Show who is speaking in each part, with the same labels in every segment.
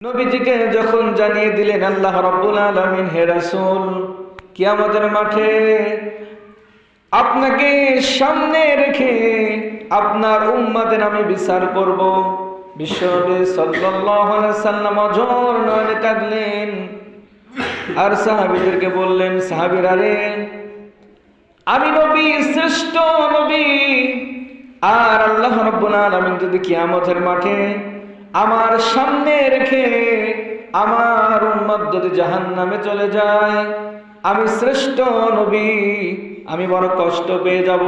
Speaker 1: নবীজিকে যখন জানিয়ে দিলেন, আল্লাহ রব্বুল আলমিন, হে রাসূল, কিয়ামতের মাঠে আপনাকে সামনে রেখে আপনার উম্মাদের আমি বিচার করব। বিশ্বনবী সাল্লাম অঝর নয়নে কাঁদলেন। আর সাহাবীদেরকে বললেন, সাহাবীরা রে, আমি নবী, শ্রেষ্ঠ নবী, আর আল্লাহ রব্বুল আলামিন যদি কিয়ামতের মাঠে আমার সামনে রেখে আমার উম্মত যদি জাহান্নামে চলে যায়, আমি শ্রেষ্ঠ নবী, আমি বড় কষ্ট পেয়ে যাব।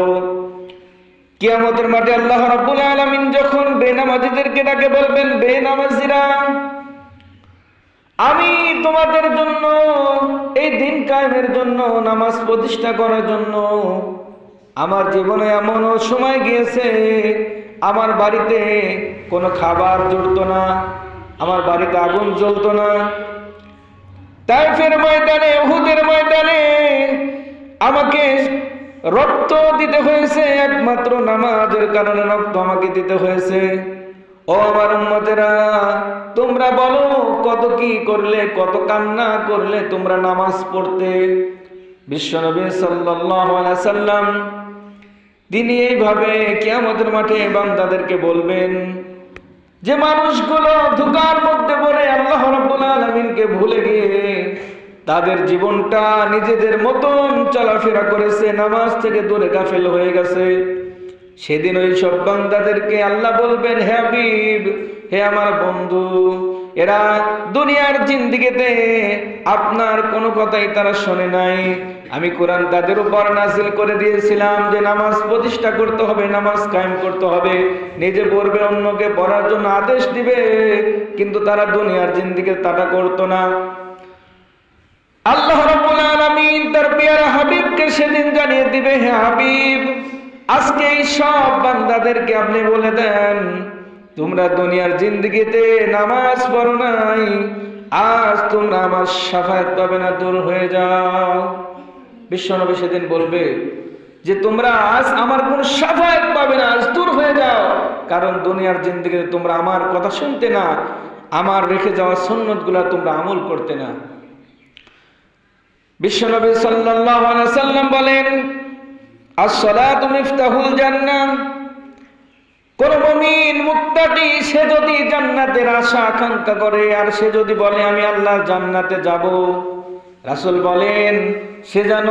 Speaker 1: কিয়ামতের মাঠে আল্লাহ রাব্বুল আলামিন যখন বেনামাজিদেরকে ডাকে বলবেন বেনামাজিরা আমি তোমাদের জন্য এই দিন কায়েমের জন্য, নামাজ প্রতিষ্ঠা করার জন্য, আমার জীবনে এমনও সময় গিয়েছে আমার বাড়িতে কোনো খাবার জুড়তো না, আমার বাড়িতে আগুন জ্বলতো না। তাইফের ময়দানে, উহুদের ময়দানে আমাকে রক্ত দিতে হয়েছে, একমাত্র নামাজের কারণে রক্ত আমাকে দিতে হয়েছে। ও আমার উম্মতেরা, তোমরা বলো, কত কি করলে, কত কান্না করলে তোমরা নামাজ পড়তে? বিশ্বনবী সাল্লাল্লাহু আলাইহি সাল্লাম তিনি এইভাবে কেয়ামতের মাঠে বান্দাদেরকে বলবেন, যে মানুষগুলো ধোকার মধ্যে পড়ে আল্লাহ রাব্বুল আলামিনকে ভুলে গিয়ে তাদের জীবনটা নিজেদের মতন চলাফেরা করেছে, নামাজ থেকে দূরে গাফেল হয়ে গেছে। সেদিন ওই সব বান্দাদেরকে আল্লাহ বলবেন, হে হাবিব, হে আমার বন্ধু এরা দুনিয়ার জিন্দিগিতে আপনার কোনো কথাই তারা শোনে নাই। আমি কোরআন তাদের উপর নাজিল করে দিয়েছিলাম যে নামাজ প্রতিষ্ঠা করতে হবে, নামাজ কায়েম করতে হবে। নিজে পড়বে, অন্যকে পড়ার জন্য আদেশ দিবে, কিন্তু তারা দুনিয়ার জিন্দিগি তাটা করতো না। আল্লাহ রাব্বুল আলামিন তার পেয়ারা হাবিবকে সেদিন জানিয়ে দিবে, হে হাবিব, আজকে এই সব বান্দাদেরকে আপনি বলে দেন তোমরা দুনিয়ার জিন্দগিতে নামাজ পড়ো নাই। আজ তোমরা আমার সাফায়াত পাবে না, দূর হয়ে যাও। বিশ্বনবী সেদিন বলবে যে, তোমরা আজ আমার কোন সাফায়াত পাবে না, আজ দূর হয়ে যাও। কারণ দুনিয়ার জিন্দগিতে তোমরা আমার কথা শুনতে না, আমার রেখে যাওয়া সুন্নতগুলা তোমরা আমল করতে না। বিশ্বনবী সাল্লাল্লাহু সাল্লাম বলেন, আসসালাতু মিফতাহুল জান্নাহ। কোন মুমিন মুত্তাকি সে যদি জান্নাতের আশা আকাঙ্ক্ষা করে, আর সে যদি বলে, আমি আল্লাহ জান্নাতে যাব। রাসূল বলেন, সে যেন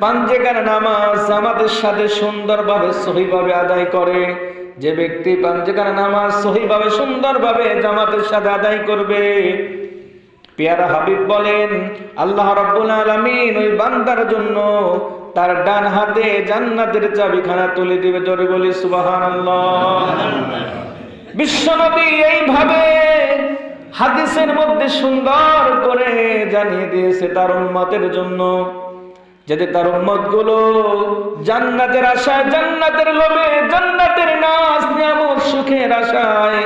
Speaker 1: পাঞ্জেকার নামাজ আমাদের সাথে সুন্দরভাবে, সহিভাবে আদায় করে। যে ব্যক্তি পাঞ্জেকার নামাজ সহিভাবে, সুন্দরভাবে জামাতের সাথে আদায় করবে। পেয়ারা হাবিব বলেন, আল্লাহ রাব্বুল আলামিন ওই বান্দার জন্য তার ডান হাতে জান্নাতের চাবিখানা তুলে দিবে জোরে বলি, সুবহানাল্লাহ। বিশ্বনবী এইভাবে হাদিসের মধ্যে সুন্দর করে জানিয়ে দিয়েছে তার উন্মতের জন্য। যাতে তার উম্মতগুলো জান্নাতের আশায়, জান্নাতের লোভে, জান্নাতের নাচ নিয়ামত, সুখের আশায়